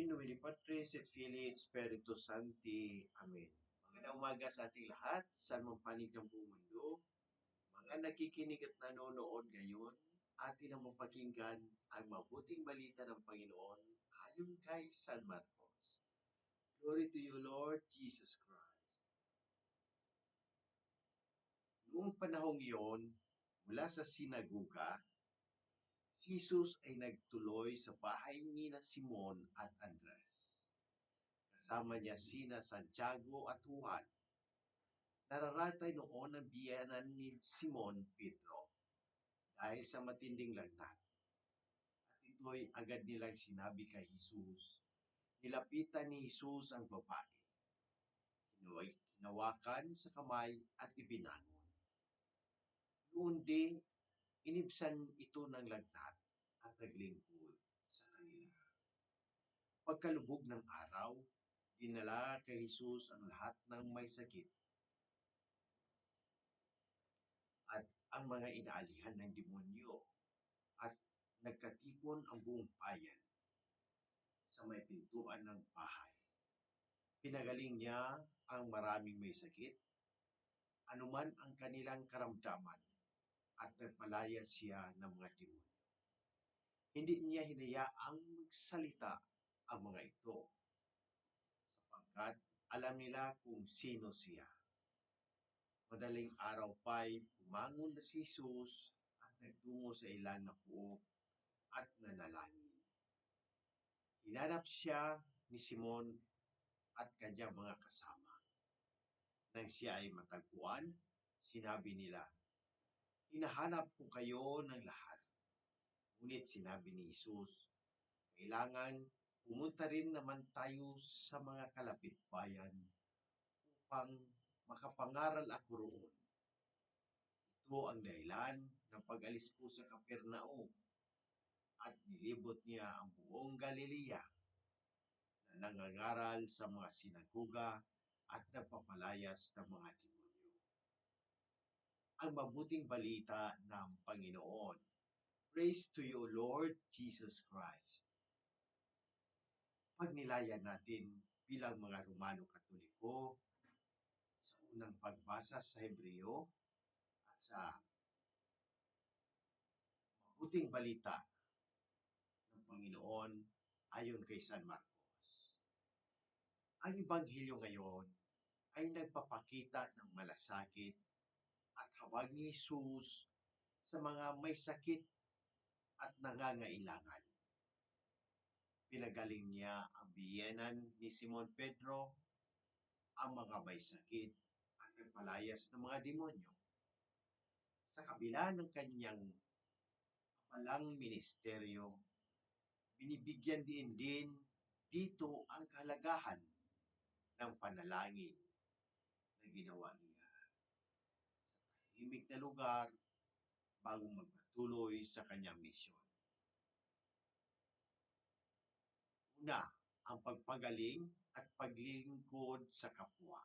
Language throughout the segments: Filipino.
In nomine Patris et Filii et Spiritus Sancti. Amen. Magandang umaga sa ating lahat, saan mang panig ng buong mundo. Mga nakikinig at nanonood ngayon, atin ang mapakinggan ang mabuting balita ng Panginoon ayon kay San Marcos. Glory to you, Lord Jesus Christ. Noong panahong iyon, mula sa sinaguga, si Jesus ay nagtuloy sa bahay ni na Simon at Andres. Kasama niya sina Santiago at Juan. Nararatay noon ang biyanan ni Simon Pedro dahil sa matinding lagnat. At ito'y agad nilang sinabi kay Jesus. Nilapitan ni Jesus ang babae. Hinawakan sa kamay at ibinangon. Noon din, inibsan ito ng lagnat at naglingkod sa kanila. Pagkalubog ng araw, dinala kay Jesus ang lahat ng may sakit at ang mga inaalihan ng demonyo at nagkatipon ang buong bayan sa may pintuan ng bahay. Pinagaling niya ang maraming may sakit, anuman ang kanilang karamdaman at nagpalaya siya ng mga demonyo. Hindi niya hinayaang magsalita ang mga ito sapagkat alam nila kung sino siya. Madaling araw pa'y pumangon na si Jesus at nagtungo sa ilan na puok at nanalangin. Hinanap siya ni Simon at kanyang mga kasama. Nang siya ay matagpuan, sinabi nila, Hinahanap ko kayo ng lahat. Ngunit sinabi ni Jesus, kailangan pumunta rin naman tayo sa mga kalapit bayan upang makapangaral ako roon. Ito ang dahilan ng pag-alis ko sa Kapernaum at nilibot niya ang buong Galilea na nangangaral sa mga sinaguga at nagpapalayas ng mga demonyo. Ang mabuting balita ng Panginoon. Praise to you, Lord Jesus Christ. Pagnilayan natin bilang mga Romano Katoliko sa unang pagbasa sa Hebreo at sa mabuting balita ng Panginoon ayon kay San Marcos. Ang Ebanghelyo ngayon ay nagpapakita ng malasakit at hawag ni Jesus sa mga may sakit at nangangailangan. Pinagaling niya ang biyenan ni Simon Pedro, ang mga may sakit at nagpalayas ng mga demonyo. Sa kabila ng kanyang apalang ministeryo, binibigyan din din dito ang kahalagahan ng panalangin na ginawa sa tahimik na lugar bago magpatuloy sa kanyang misyon. Una, ang pagpagaling at paglingkod sa kapwa.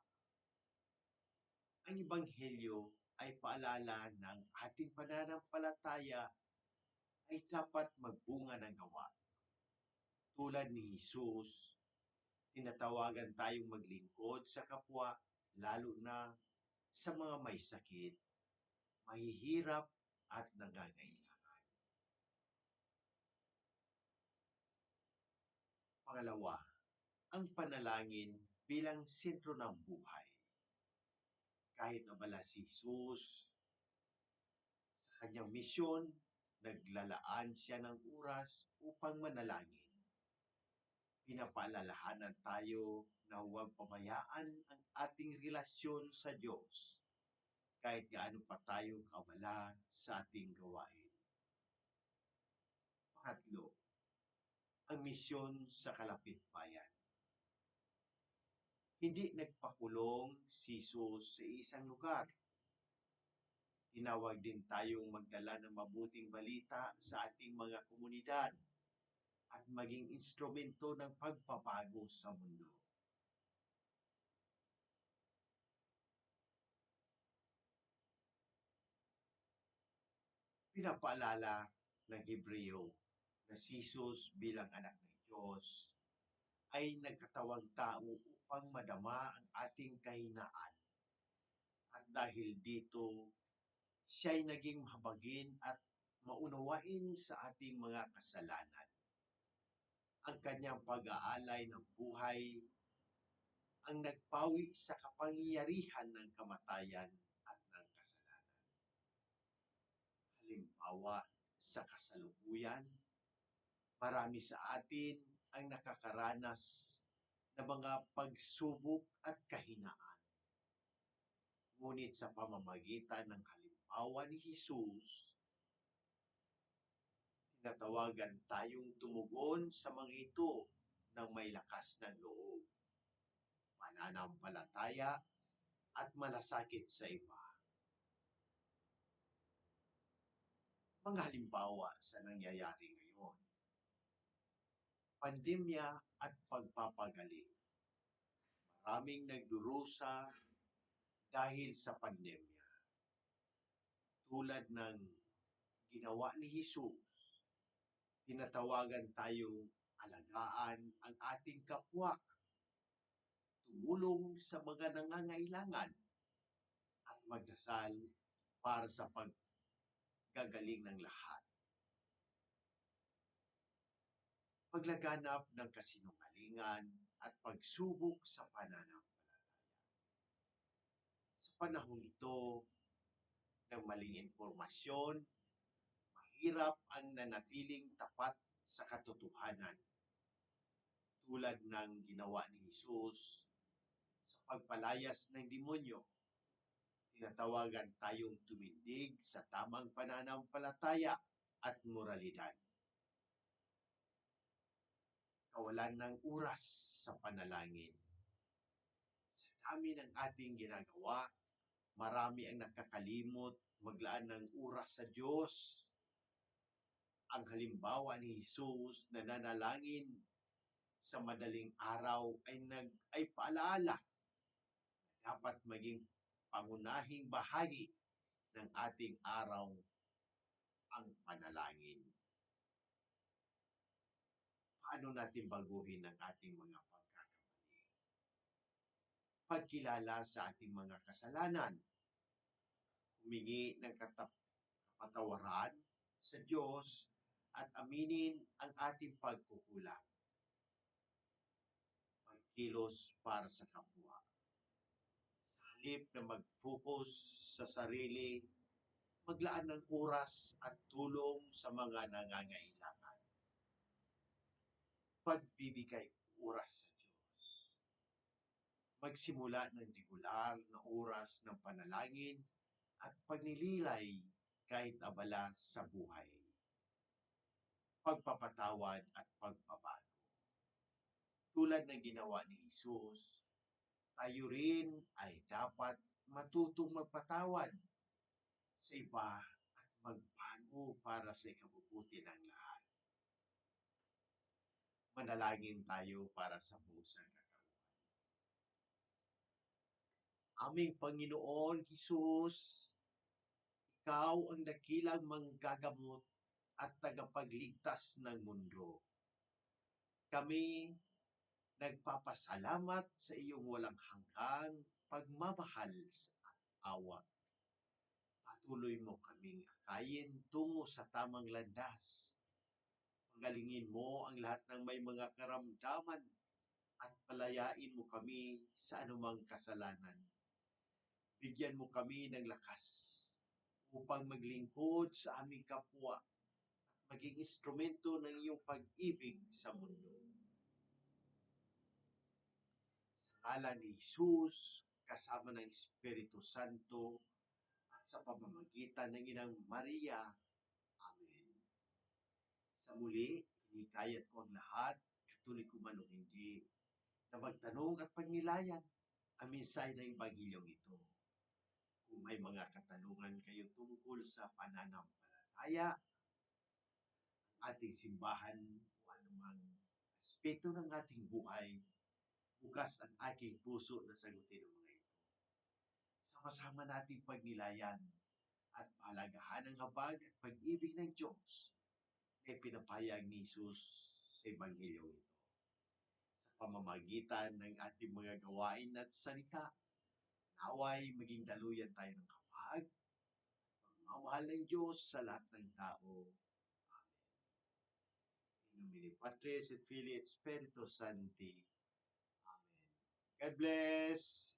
Ang Ebanghelyo ay paalala ng ating pananampalataya ay dapat magbunga ng gawa. Tulad ni Jesus, tinatawagan tayong maglingkod sa kapwa, lalo na sa mga may sakit, mahihirap at nangangailangan. Pangalawa, ang panalangin bilang sentro ng buhay. Kahit abala si Jesus sa kanyang misyon, naglalaan siya ng oras upang manalangin. Pinapaalalahanan tayo na huwag pabayaan ang ating relasyon sa Diyos kahit gaano pa tayo kabala sa ating gawain. Pangatlo, ang misyon sa kalapit bayan. Hindi nagpakulong si Jesus sa isang lugar. Tinawag din tayong magdala ng mabuting balita sa ating mga komunidad at maging instrumento ng pagpapago sa mundo. Pinapaalala ng Hebreo na si Jesus bilang anak ng Diyos ay nagkatawang tao upang madama ang ating kahinaan. At dahil dito, siya'y naging mahabagin at maunawain sa ating mga kasalanan. Ang kanyang pag-aalay ng buhay ang nagpawi sa kapangyarihan ng kamatayan at ng kasalanan. Halimbawa, sa kasalukuyan, marami sa atin ang nakakaranas ng mga pagsubok at kahinaan. Ngunit sa pamamagitan ng halimbawa ni Jesus, tinatawagan tayong tumugon sa mga ito ng may lakas ng loob, pananampalataya at malasakit sa iba. Mga halimbawa sa nangyayari ngayon. Pandemya at pagpapagaling. Maraming nagdurusa dahil sa pandemya. Tulad ng ginawa ni Jesus, tinatawagan tayong alagaan ang ating kapwa, tumulong sa mga nangangailangan, at magdasal para sa paggagaling ng lahat. Paglaganap ng kasinungalingan at pagsubok sa pananampalataya. Sa panahon ito ng maling informasyon, mahirap ang nanatiling tapat sa katotohanan tulad ng ginawa ni Jesus sa pagpalayas ng demonyo. Tinatawagan tayong tumindig sa tamang pananampalataya at moralidad. Kawalan ng oras sa panalangin. Sa dami ng ating ginagawa, marami ang nakakalimot maglaan ng oras sa Diyos. Ang halimbawa ni Jesus na nanalangin sa madaling araw ay nag ay paalala na dapat maging pangunahing bahagi ng ating araw ang panalangin. Paano natin baguhin ang ating mga pagkakamali? Pagkilala sa ating mga kasalanan. Humingi ng katap- kapatawaran sa Diyos at aminin ang ating pagkukulang magkilos para sa kapwa. Halip na mag-focus sa sarili, maglaan ng oras at tulong sa mga nangangailangan. Pagbibigay oras sa Diyos. Magsimula ng regular na oras ng panalangin at pagnililay kahit abala sa buhay. Pagpapatawad at pagbabago tulad ng ginawa ni Jesus, tayo rin ay dapat matutong magpatawad sa iba at magbago para sa ikabubuti ng lahat. Manalangin tayo para sa buong sangkatauhan. Aming Panginoon Jesus, Ikaw ang dakilang manggagamot at tagapagligtas ng mundo. Kami nagpapasalamat sa iyong walang hanggang pagmamahal at awa. Patuloy mo kaming akayin tungo sa tamang landas. Pagalingin mo ang lahat ng may mga karamdaman at palayain mo kami sa anumang kasalanan. Bigyan mo kami ng lakas upang maglingkod sa aming kapwa at maging instrumento ng iyong pag-ibig sa mundo ngalan ni Jesus, kasama ng Espiritu Santo, at sa pamamagitan ng Inang Maria. Amen. Sa muli, hinikayat ko ang lahat, katoliko man o hindi, na magtanong at pagnilayan ang mensahe ng Ebangilyong ito. Kung may mga katanungan kayo tungkol sa pananampalataya, ang ating simbahan o anumang aspeto ng ating buhay, bukas ang aking puso na sagutin ang mga ito. Sama-sama nating pagnilayan at palagahan ang habag at pag-ibig ng Diyos na ipinapayag ni Jesus sa Ebanghelyo ito. Sa pamamagitan ng ating mga gawain at salita. Naway maging daluyan tayo ng kapag, pagmamahal ng Diyos sa lahat ng tao. Amen. In nomine Patris et Filii et Spiritus Sancti. God bless!